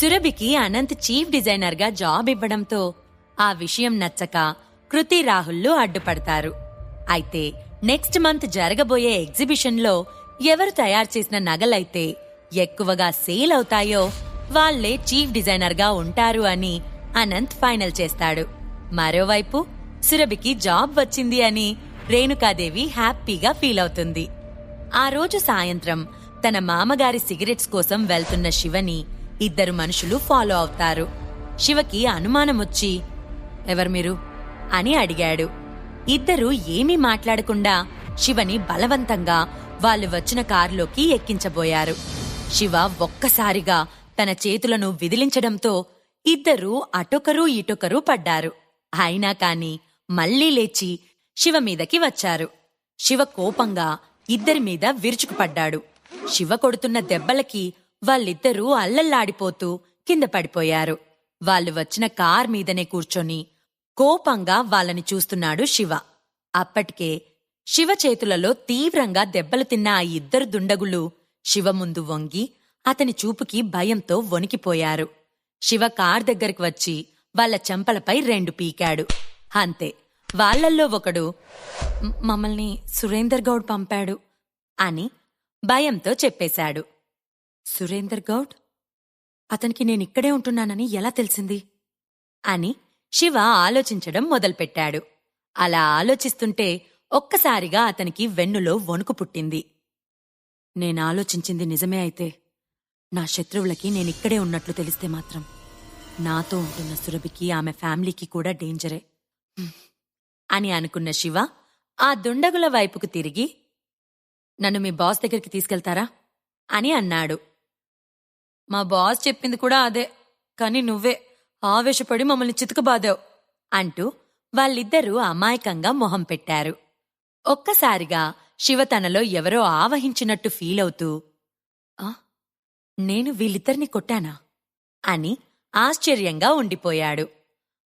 సురభికి Anant chief డిజైనర్గా job ఇవ్వడంతో ఆ విషయం నచ్చక కృతి రాహుల్లు అడ్డుపడతారు. అయితే నెక్స్ట్ మంత్ జరగబోయే ఎగ్జిబిషన్లో ఎవరు తయారు చేసిన నగలైతే ఎక్కువగా సేల్ అవుతాయో వాళ్ళే చీఫ్ డిజైనర్గా ఉంటారు అని అనంత్ ఫైనల్ చేస్తాడు. మరోవైపు సురభికి జాబ్ వచ్చింది అని రేణుకాదేవి హ్యాపీగా ఫీల్ అవుతుంది. ఆ రోజు సాయంత్రం తన మామగారి సిగరెట్స్ కోసం వెళ్తున్న శివని ఇద్దరు మనుషులు ఫాలో అవుతారు. శివకి అనుమానమొచ్చి ఎవరు మీరు? అని అడిగాడు. ఇద్దరు ఏమీ మాట్లాడకుండా శివని బలవంతంగా వాళ్ళు వచ్చిన కారులోకి ఎక్కించబోయారు. శివ ఒక్కసారిగా తన చేతులను విదిలించడంతో ఇద్దరూ అటొకరు ఇటొకరు పడ్డారు. అయినా కాని మళ్ళీ లేచి శివ మీదకి వచ్చారు. శివ కోపంగా ఇద్దరి మీద విరుచుకుపడ్డాడు. శివ కొడుతున్న దెబ్బలకి వాళ్ళిద్దరూ అల్లల్లాడిపోతూ కింద పడిపోయారు. వాళ్ళు వచ్చిన కార్ మీదనే కూర్చొని కోపంగా వాళ్ళని చూస్తున్నాడు శివ. అప్పటికే శివ చేతులలో తీవ్రంగా దెబ్బలు తిన్న ఆ ఇద్దరు దుండగులు శివ ముందు వంగి అతని చూపుకి భయంతో వణికిపోయారు. శివ కార్ దగ్గరికి వచ్చి వాళ్ళ చెంపలపై రెండు పీకాడు. అంతే వాళ్ళల్లో ఒకడు మమ్మల్ని సురేందర్ గౌడ్ పంపాడు అని భయంతో చెప్పేశాడు. సురేందర్ గౌడ్ అతనికి నేనిక్కడే ఉంటున్నానని ఎలా తెలిసింది? అని శివ ఆలోచించడం మొదలుపెట్టాడు. అలా ఆలోచిస్తుంటే ఒక్కసారిగా అతనికి వెన్నులో వణుకు పుట్టింది. నేను ఆలోచించింది నిజమే అయితే నా శత్రువులకి నేనిక్కడే ఉన్నట్లు తెలిస్తే మాత్రం నాతో ఉంటున్న సురభికి ఆమె ఫ్యామిలీకి కూడా డేంజరే. అని అనుకున్న శివ ఆ దుండగుల వైపుకు తిరిగి నన్ను మీ బాస్ దగ్గరికి తీసుకెళ్తారా? అని అన్నాడు. మా బాస్ చెప్పింది కూడా అదే. కాని నువ్వే ఆవేశపడి మమ్మల్ని చితకబాదావు అంటూ వాళ్ళిద్దరూ అమాయకంగా మొహం పెట్టారు. ఒక్కసారిగా శివ తనలో ఎవరో ఆవహించినట్టు ఫీలవుతూ "ఆ, నేను వీళ్ళిద్దరిని కొట్టానా? అని ఆశ్చర్యంగా ఉండిపోయాడు.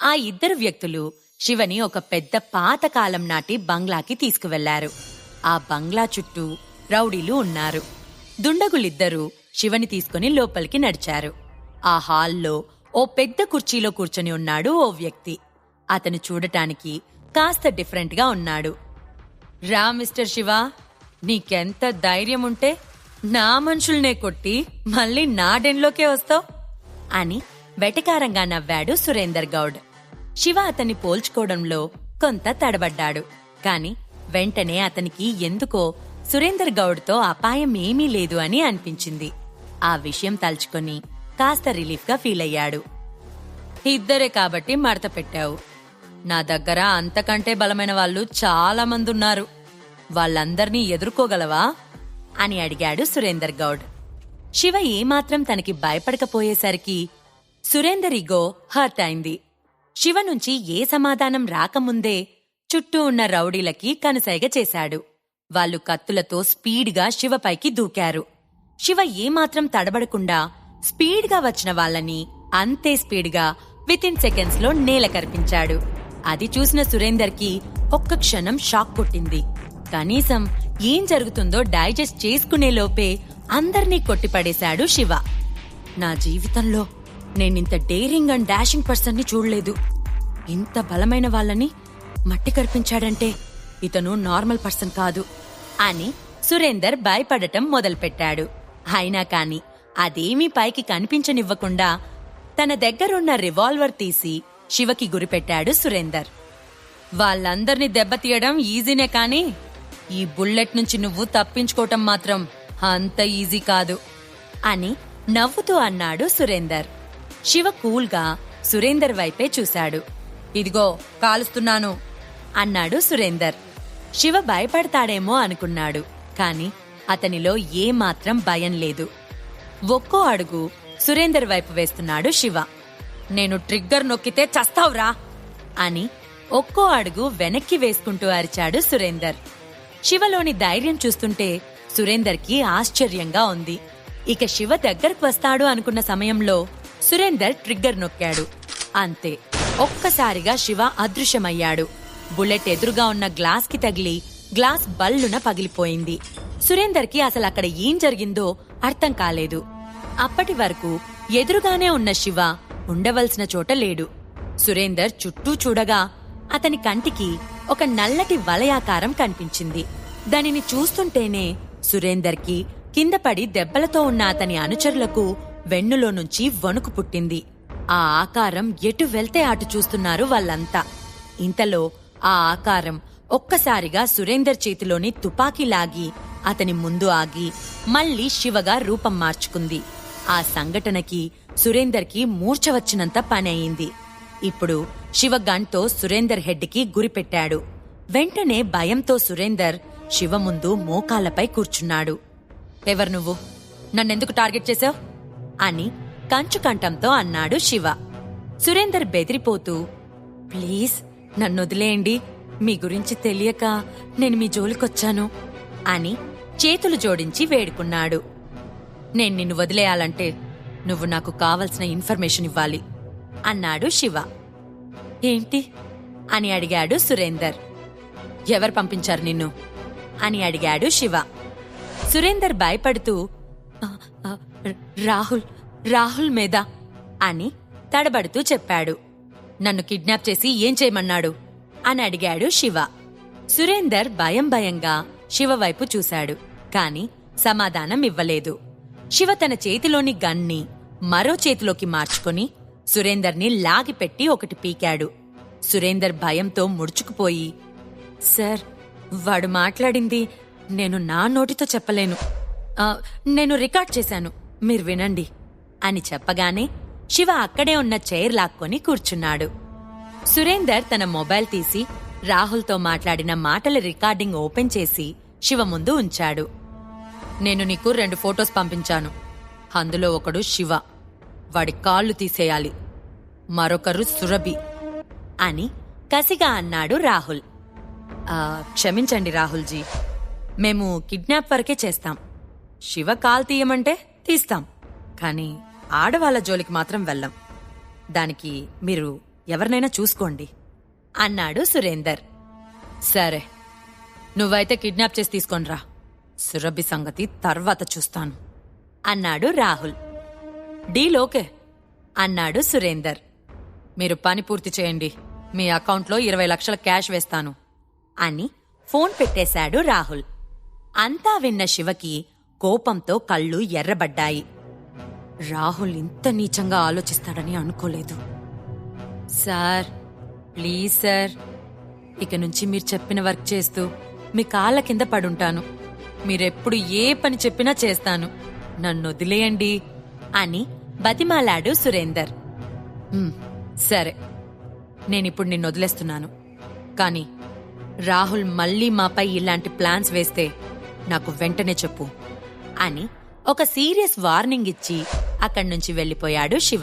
ఆ ఇద్దరు వ్యక్తులు శివని ఒక పెద్ద పాతకాలం నాటి బంగ్లాకి తీసుకువెళ్ళారు. ఆ బంగ్లా చుట్టూ రౌడీలు ఉన్నారు. దుండగులిద్దరూ శివని తీసుకుని లోపలికి నడిచారు. ఆ హాల్లో ఓ పెద్ద కుర్చీలో కూర్చొని ఉన్నాడు ఓ వ్యక్తి. అతను చూడటానికి కాస్త డిఫరెంట్గా ఉన్నాడు. రా మిస్టర్ శివ నీకెంత ధైర్యం ఉంటే నా మనుషుల్నే కొట్టి మళ్ళీ నా డెన్లోకే వస్తావు? అని వెటకారంగా నవ్వాడు సురేందర్ గౌడ్. శివ అతన్ని పోల్చుకోవడంలో కొంత తడబడ్డాడు. కాని వెంటనే అతనికి ఎందుకో సురేందర్ గౌడ్తో అపాయం ఏమీ లేదు అని అనిపించింది. ఆ విషయం తలుచుకొని కాస్త రిలీఫ్గా ఫీల్ అయ్యాడు. ఇద్దరే కాబట్టి మడత పెట్టావు. నా దగ్గర అంతకంటే బలమైన వాళ్ళు చాలా మంది ఉన్నారు. వాళ్ళందర్నీ ఎదుర్కోగలవా? అని అడిగాడు సురేందర్ గౌడ్. శివ ఏమాత్రం తనకి భయపడకపోయేసరికి సురేందర్ ఇగో హర్ట్ అయింది శివ నుంచి ఏ సమాధానం రాకముందే చుట్టూ ఉన్న రౌడీలకి కనుసైగ చేశాడు. వాళ్ళు కత్తులతో స్పీడ్గా శివపైకి దూకారు. శివ ఏమాత్రం తడబడకుండా స్పీడ్గా వచ్చిన వాళ్ళని అంతే స్పీడ్గా వితిన్ సెకండ్స్లో నేల కరిపించాడు అది చూసిన సురేందర్కి ఒక్క క్షణం షాక్ కొట్టింది. కనీసం ఏం జరుగుతుందో డైజెస్ట్ చేసుకునే లోపే అందర్నీ కొట్టిపడేశాడు శివ. నా జీవితంలో నేనింత డేరింగ్ అండ్ డాషింగ్ పర్సన్ని చూడలేదు. ఇంత బలమైన వాళ్ళని మట్టి కరిపించాడంటే ఇతను నార్మల్ పర్సన్ కాదు అని సురేందర్ భయపడటం మొదలుపెట్టాడు. అయినా కాని అదేమీ పైకి కనిపించనివ్వకుండా తన దగ్గరున్న రివాల్వర్ తీసి శివకి గురిపెట్టాడు సురేందర్. వాళ్ళందర్నీ దెబ్బతీయడం ఈజీనే కాని ఈ బుల్లెట్ నుంచి నువ్వు తప్పించుకోవటం మాత్రం అంత ఈజీ కాదు అని నవ్వుతూ అన్నాడు సురేందర్. శివ కూల్గా సురేందర్ వైపే చూశాడు. ఇదిగో కాలుస్తున్నాను అన్నాడు సురేందర్. శివ భయపడతాడేమో అనుకున్నాడు కాని అతనిలో ఏమాత్రం భయం లేదు. ఒక్కో అడుగు సురేందర్ వైపు వేస్తున్నాడు శివ. నేను ట్రిగ్గర్ నొక్కితే చస్తావురా అని ఒక్కో అడుగు వెనక్కి వేసుకుంటూ అరిచాడు సురేందర్. శివలోని ధైర్యం చూస్తుంటే సురేందర్కి ఆశ్చర్యంగా ఉంది. ఇక శివ దగ్గరకు వస్తాడు అనుకున్న సమయంలో సురేందర్ ట్రిగ్గర్ నొక్కాడు. అంతే ఒక్కసారిగా శివ అదృశ్యమయ్యాడు. బుల్లెట్ ఎదురుగా ఉన్న గ్లాస్కి తగిలి గ్లాస్ బల్లున పగిలిపోయింది. సురేందర్కి అసలు అక్కడ ఏం జరిగిందో అర్థం కాలేదు. అప్పటి వరకు ఎదురుగానే ఉన్న శివ ఉండవలసిన చోట లేడు. సురేందర్ చుట్టూ చూడగా అతని కంటికి ఒక నల్లటి వలయాకారం కనిపించింది. దానిని చూస్తుంటేనే సురేందర్కి కింద పడి దెబ్బలతో ఉన్న అతని అనుచరులకు వెన్నులో నుంచి వణుకు పుట్టింది. ఆ ఆకారం ఎటు వెళ్తే అటు చూస్తున్నారు వాళ్ళంతా. ఇంతలో ఆ ఆకారం ఒక్కసారిగా సురేందర్ చేతిలోని తుపాకీ లాగి అతని ముందు ఆగి మళ్ళీ శివగా రూపం మార్చుకుంది. ఆ సంఘటనకి సురేందర్కి మూర్ఛ వచ్చినంత పని అయింది ఇప్పుడు శివ గన్తో సురేందర్ హెడ్కి గురిపెట్టాడు వెంటనే భయంతో సురేందర్ శివ ముందు మోకాళ్ళపై కూర్చున్నాడు. ఎవరు నువ్వు? నన్నెందుకు టార్గెట్ చేశావు? అని కంచు కంఠంతో అన్నాడు శివ. సురేందర్ బెదిరిపోతూ ప్లీజ్ నన్ను వదిలేయండి మీ గురించి తెలియక నేను మీ జోలికొచ్చాను అని చేతులు జోడించి వేడుకున్నాడు. నేను నిన్ను వదిలేయాలంటే నువ్వు నాకు కావలసిన ఇన్ఫర్మేషన్ ఇవ్వాలి అన్నాడు శివ. ఏంటి? అని అడిగాడు సురేందర్. ఎవరు పంపించారు నిన్ను? అని అడిగాడు శివ. సురేందర్ భయపడుతూ రాహుల్ రాహుల్ మీద అని తడబడుతూ చెప్పాడు. నన్ను కిడ్నాప్ చేసి ఏం చేయమన్నాడు? అని అడిగాడు శివ. సురేందర్ భయం భయంగా శివ వైపు చూశాడు కాని సమాధానం ఇవ్వలేదు. శివ తన చేతిలోని గన్ని మరో చేతిలోకి మార్చుకొని సురేందర్ని లాగిపెట్టి ఒకటి పీకాడు. సురేందర్ భయంతో ముడుచుకుపోయి సార్ వాడు మాట్లాడింది నేను నా నోటితో చెప్పలేను. నేను రికార్డ్ చేశాను మీరు వినండి అని చెప్పగానే శివ అక్కడే ఉన్న చైర్ లాక్కొని కూర్చున్నాడు. సురేందర్ తన మొబైల్ తీసి రాహుల్తో మాట్లాడిన మాటల రికార్డింగ్ ఓపెన్ చేసి శివ ముందు ఉంచాడు. నేను నీకు రెండు ఫొటోస్ పంపించాను. అందులో ఒకడు శివ. వాడి కాళ్ళు తీసేయాలి. మరొకరు సురభి అని కసిగా అన్నాడు రాహుల్. క్షమించండి రాహుల్జీ. మేము కిడ్నాప్ వరకే చేస్తాం. శివ కాల్ తీయమంటే తీస్తాం. కానీ ఆడవాళ్ళ జోలికి మాత్రం వెళ్ళం. దానికి మీరు ఎవరినైనా చూసుకోండి. అన్నాడు సురేందర్. సరే నువ్వైతే కిడ్నాప్ చేసి తీసుకొనిరా. సురభి సంగతి తర్వాత చూస్తాను అన్నాడు రాహుల్. డీలోకే అన్నాడు సురేందర్. మీరు పని పూర్తి చేయండి మీ అకౌంట్లో ఇరవై లక్షల క్యాష్ వేస్తాను అని ఫోన్ పెట్టేశాడు రాహుల్. అంతా విన్న శివకి కోపంతో కళ్ళు ఎర్రబడ్డాయి. రాహుల్ ఇంత నీచంగా ఆలోచిస్తాడని అనుకోలేదు. Sir please sir. ఇక నుంచి మీరు చెప్పిన వర్క్ చేస్తూ మీ కాళ్ళ కింద పడుంటాను. మీరెప్పుడు ఏ పని చెప్పినా చేస్తాను. నన్ను వదిలేయండి అని బతిమాలాడు సురేందర్. సరే. నేనిప్పుడు నిన్ను వదిలేస్తున్నాను. కానీ రాహుల్ మళ్ళీ మాపై ఇలాంటి ప్లాన్స్ వేస్తే నాకు వెంటనే చెప్పు అని ఒక సీరియస్ వార్నింగ్ ఇచ్చి అక్కడి నుంచి వెళ్ళిపోయాడు శివ.